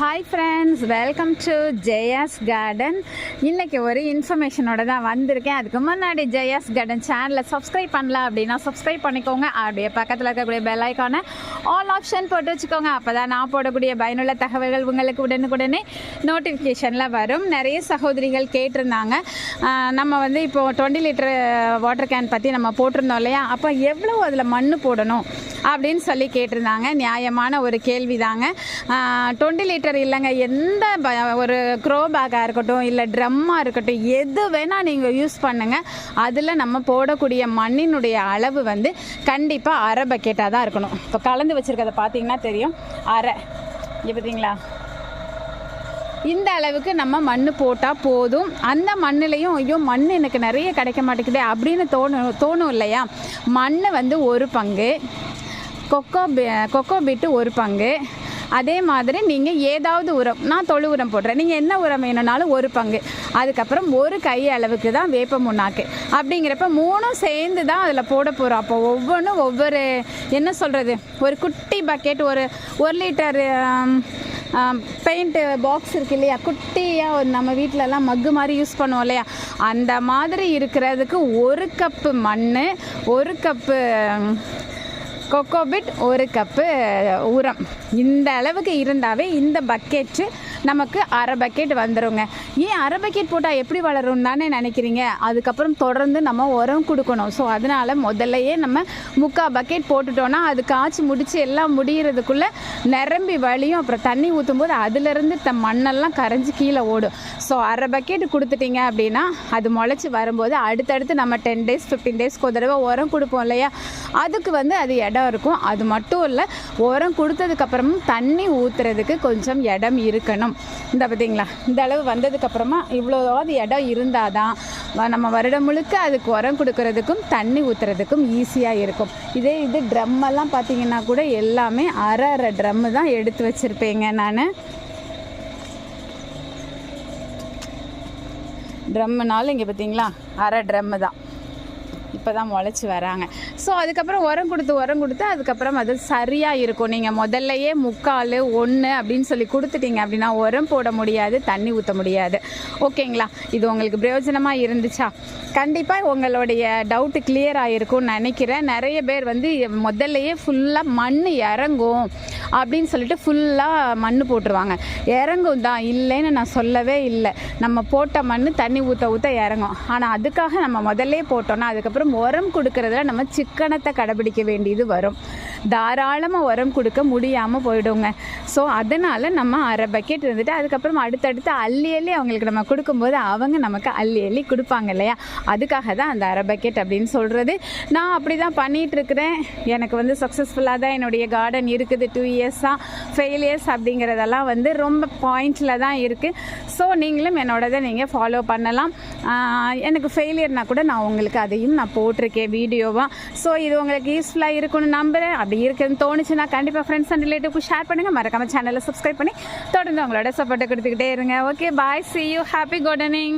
Hi friends welcome to Jaya's garden இன்றைக்கி ஒரு இன்ஃபர்மேஷனோட தான் வந்திருக்கேன். அதுக்கு முன்னாடி ஜெயாஸ் கார்டன் சேனலை சப்ஸ்கிரைப் பண்ணல அப்படின்னா சப்ஸ்கிரைப் பண்ணிக்கோங்க. அப்படியே பக்கத்தில் இருக்கக்கூடிய பெல் ஐக்கானை ஆல் ஆப்ஷன் போட்டு வச்சுக்கோங்க. அப்போ தான் நான் போடக்கூடிய பயனுள்ள தகவல்கள் உங்களுக்கு உடனுக்குடனே நோட்டிஃபிகேஷனில் வரும். நிறைய சகோதரிகள் கேட்டிருந்தாங்க. நம்ம வந்து இப்போது டுவெண்ட்டி லிட்டர் வாட்டர் கேன் பற்றி நம்ம போட்டிருந்தோம் இல்லையா? அப்போ எவ்வளோ அதில் மண் போடணும்? அப்படின்னு சொல்லி கேட்டிருந்தாங்க. நியாயமான ஒரு கேள்வி தாங்க டுவெண்ட்டி லிட்டர் இல்லைங்க. எந்த ப- ஒரு க்ரோ பேக்காக இருக்கட்டும் இல்லை ட்ரம்மாக இருக்கட்டும் எது வேணால் நீங்கள் யூஸ் பண்ணுங்கள் அதில் நம்ம போடக்கூடிய மண்ணினுடைய அளவு வந்து கண்டிப்பாக அரை பக்கெட்டாக தான் இருக்கணும். இப்போ கலந்து வச்சுருக்கதை பார்த்தீங்கன்னா தெரியும். அரை. இங்கே பார்த்தீங்களா இந்த அளவுக்கு நம்ம மண் போட்டால் போதும். அந்த மண்ணிலையும் ஐயோ மண் எனக்கு நிறைய கிடைக்க மாட்டேங்குது அப்படின்னு தோணும் தோணும் இல்லையா? மண் வந்து ஒரு பங்கு. கொக்கோ பி- கொக்கோ பீட்டு ஒரு பங்கு. அதே மாதிரி நீங்கள் ஏதாவது உரம் நான் தொழு உரம் போடுறேன். நீங்கள் என்ன உரம் வேணும்னாலும் ஒரு பங்கு. அதுக்கப்புறம் ஒரு கை அளவுக்கு தான் வேப்ப முன்னாக்கு. அப்படிங்கிறப்ப மூணும் சேர்ந்து தான் அதில் போட போகிறோம் அப்போ ஒவ்வொன்றும் ஒவ்வொரு என்ன சொல்கிறது ஒரு குட்டி பக்கெட் ஒரு ஒரு லிட்டர் பெயிண்ட்டு பாக்ஸ் இருக்கு இல்லையா? குட்டியாக ஒரு நம்ம வீட்டிலலாம் மக்கு மாதிரி யூஸ் பண்ணுவோம் இல்லையா? அந்த மாதிரி இருக்கிறதுக்கு ஒரு கப்பு மண் ஒரு கப்பு கொக்கோபிட் ஒரு கப்பு உரம் இந்த அளவுக்கு இருந்தாவே இந்த பக்கெட்டு நமக்கு அரை பக்கெட் வந்துருங்க. ஏன் அரை பக்கெட் போட்டால் எப்படி வளரும் தானே நினைக்கிறீங்க? அதுக்கப்புறம் தொடர்ந்து நம்ம உரம் கொடுக்கணும். ஸோ அதனால் முதல்லையே நம்ம முக்கால் பக்கெட் போட்டுட்டோன்னா அது காய்ச்சி முடித்து எல்லாம் முடிகிறதுக்குள்ளே நிரம்பி வழியும் அப்புறம் தண்ணி ஊற்றும் போது அதுலேருந்து த மண்ணெல்லாம் கரைஞ்சி கீழே ஓடும். ஸோ அரை பக்கெட் கொடுத்துட்டீங்க அப்படின்னா அது முளைச்சி வரும்போது அடுத்தடுத்து நம்ம டென் டேஸ் ஃபிஃப்டீன் டேஸ்க்கு ஒரு தடவை உரம் கொடுப்போம் இல்லையா? அதுக்கு வந்து அது இடம் இருக்கும். அது மட்டும் இல்லை உரம் கொடுத்ததுக்கப்புறமும் தண்ணி ஊற்றுறதுக்கு கொஞ்சம் இடம் இருக்கணும். இந்த பார்த்தீங்களா இந்த அளவு வந்ததுக்கப்புறமா இவ்வளோவாது இடம் இருந்தால் தான் வ- நம்ம வருடம் முழுக்க அதுக்கு உரம் கொடுக்கறதுக்கும் தண்ணி ஊற்றுறதுக்கும் ஈஸியாக இருக்கும். இதே இது ட்ரம்மெல்லாம் பார்த்தீங்கன்னா கூட எல்லாமே அரை அரை ட்ரம்மு தான் எடுத்து வச்சுருப்பேங்க நான். ட்ரம்முனாலும் இங்கே பார்த்தீங்களா அரை ட்ரம்மு தான். இப்போ தான் முளைச்சி வராங்க. ஸோ அதுக்கப்புறம் உரம் கொடுத்து உரம் கொடுத்து அதுக்கப்புறம் அது சரியாக இருக்கும். நீங்கள் முதல்லையே முக்கால் ஒன்று அப்படின்னு சொல்லி கொடுத்துட்டீங்க அப்படின்னா உரம் போட முடியாது தண்ணி ஊற்ற முடியாது. ஓகேங்களா இது உங்களுக்கு பிரயோஜனமாக இருந்துச்சா? கண்டிப்பாக உங்களுடைய டவுட்டு கிளியர் ஆகிருக்கும்னு நினைக்கிறேன். நிறைய பேர் வந்து முதல்லையே ஃபுல்லாக மண் இறங்கும் அப்படின்னு சொல்லிட்டு ஃபுல்லாக மண் போட்டுருவாங்க. இறங்கும் தான் இல்லைன்னு நான் சொல்லவே இல்லை. நம்ம போட்ட மண் தண்ணி ஊற்ற ஊற்ற இறங்கும். ஆனால் அதுக்காக நம்ம முதல்லே போட்டோம்னா அதுக்கப்புறம் உரம் கொடுக்கறதுல நம்ம சிக்கனத்தை கடைபிடிக்க வேண்டியது வரும். தாராளமாக உரம் கொடுக்க முடியாமல் போயிடுங்க. ஸோ அதனால் நம்ம அரை பக்கெட் இருந்துட்டு அதுக்கப்புறம் அடுத்தடுத்து அள்ளி அள்ளி அவங்களுக்கு நம்ம கொடுக்கும்போது அவங்க நமக்கு அள்ளி அள்ளி கொடுப்பாங்க இல்லையா? அதுக்காக தான் அந்த அரை பக்கெட் அப்படின்னு சொல்கிறது நான் அப்படி தான் பண்ணிகிட்ருக்கிறேன் எனக்கு வந்து சக்ஸஸ்ஃபுல்லாக தான் என்னுடைய கார்டன் இருக்குது டூ இயர்ஸாக ஃபெயிலியர்ஸ் அப்படிங்கிறதெல்லாம் வந்து ரொம்ப பாயிண்டில் தான் இருக்குது ஸோ நீங்களும் என்னோடதை நீங்கள் ஃபாலோ பண்ணலாம். எனக்கு ஃபெயிலியர்னா கூட நான் உங்களுக்கு அதையும் நான் போட்டிருக்கேன் வீடியோவாக ஸோ இது உங்களுக்கு யூஸ்ஃபுல்லாக இருக்கும்னு நம்புகிறேன் அப்படி இருக்குதுன்னு தோணுச்சுன்னா கண்டிப்பாக ஃப்ரெண்ட்ஸ் அண்ட் ரிலேட்டிவ்க்கு ஷேர் பண்ணுங்கள் மறக்காமல் சேனலை சப்ஸ்கிரைப் பண்ணி தொடர்ந்து உங்களோட சப்போர்ட்டை கொடுத்துக்கிட்டே இருங்க. Okay bye see you happy gardening